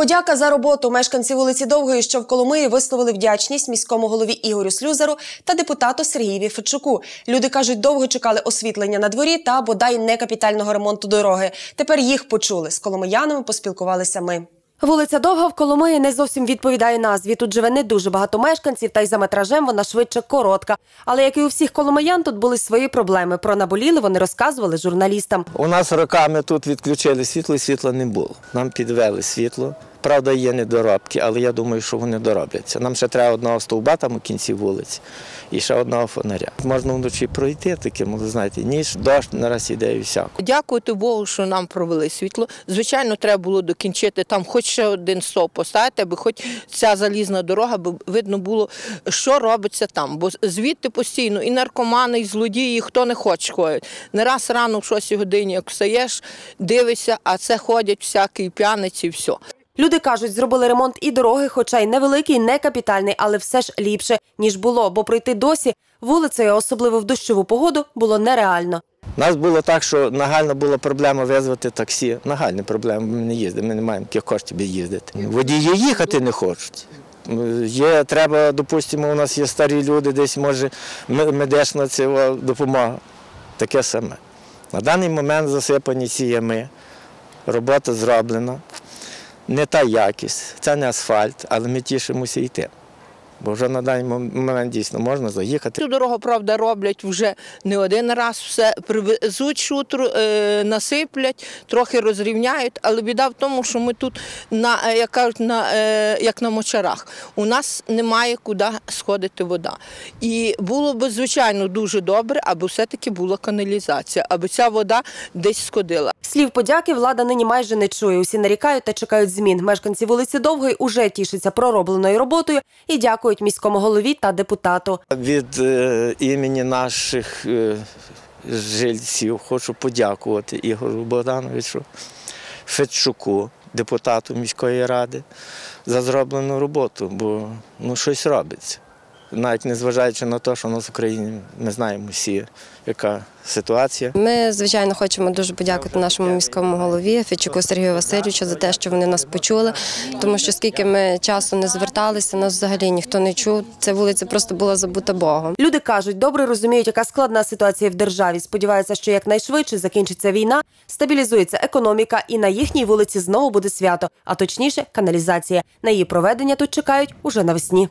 Подяка за роботу мешканці вулиці Довгої, що в Коломиї висловили вдячність міському голові Ігорю Слюзеру та депутату Сергієві Федчуку. Люди кажуть, довго чекали освітлення на дворі та бодай не капітального ремонту дороги. Тепер їх почули. З коломиянами поспілкувалися ми. Вулиця Довга в Коломиї не зовсім відповідає назві. Тут живе не дуже багато мешканців, та й за метражем вона швидше коротка. Але як і у всіх коломиян, тут були свої проблеми. Про наболіли вони розказували журналістам. У нас роками тут відключили світло і світла не було. Нам підвели світло. Правда, є недоробки, але я думаю, що вони доробляться. Нам ще треба одного стовба там у кінці вулиці і ще одного фонаря. Можна вночі пройти таким, ви знаєте, ніж дощ нараз іде і всяко. Дякувати Богу, що нам провели світло. Звичайно, треба було докінчити там хоч ще один стовп поставити, аби хоч ця залізна дорога, аби видно було, що робиться там. Бо звідти постійно і наркомани, і злодії, і хто не хоче ходять. Не раз рано в 6 годині, як встаєш, дивишся, а це ходять всякі п'яниці, і все. Люди кажуть, зробили ремонт і дороги, хоча й невеликий, не капітальний, але все ж ліпше ніж було, бо пройти досі вулицею, особливо в дощову погоду, було нереально. У нас було так, що нагальна була проблема визвати таксі. Нагальна проблема, ми не їздимо, ми не маємо яких коштів їздити. Водії їхати не хочуть. Є, треба, допустимо, у нас є старі люди, десь може медична цього допомога. Таке саме. На даний момент засипані ці ями, робота зроблена. Не та якість, це не асфальт, але ми тішимося йти. Бо вже на даний момент дійсно можна заїхати. Цю дорогу, правда, роблять вже не один раз, все привезуть шутру, е, насиплять, трохи розрівняють, але біда в тому, що ми тут, на, як кажуть, на, е, як на мочарах. У нас немає куди сходити вода. І було б, звичайно, дуже добре, аби все-таки була каналізація, аби ця вода десь сходила. Слів подяки влада нині майже не чує. Усі нарікають та чекають змін. Мешканці вулиці Довгої уже тішаться проробленою роботою і дякують міському голові та депутату. Від е, імені наших е, жильців хочу подякувати Ігору Богдановичу Федчуку, депутату міської ради, за зроблену роботу, бо ну, щось робиться. Навіть незважаючи на те, що у нас в Україні ми знаємо всі, яка ситуація. Ми, звичайно, хочемо дуже подякувати нашому міському голові Федчуку Сергію Васильовичу за те, що вони нас почули, тому що скільки ми часу не зверталися, нас взагалі ніхто не чув. Ця вулиця просто була забута Богом. Люди кажуть, добре розуміють, яка складна ситуація в державі. Сподіваються, що якнайшвидше закінчиться війна, стабілізується економіка, і на їхній вулиці знову буде свято, а точніше каналізація. На її проведення тут чекають уже навесні.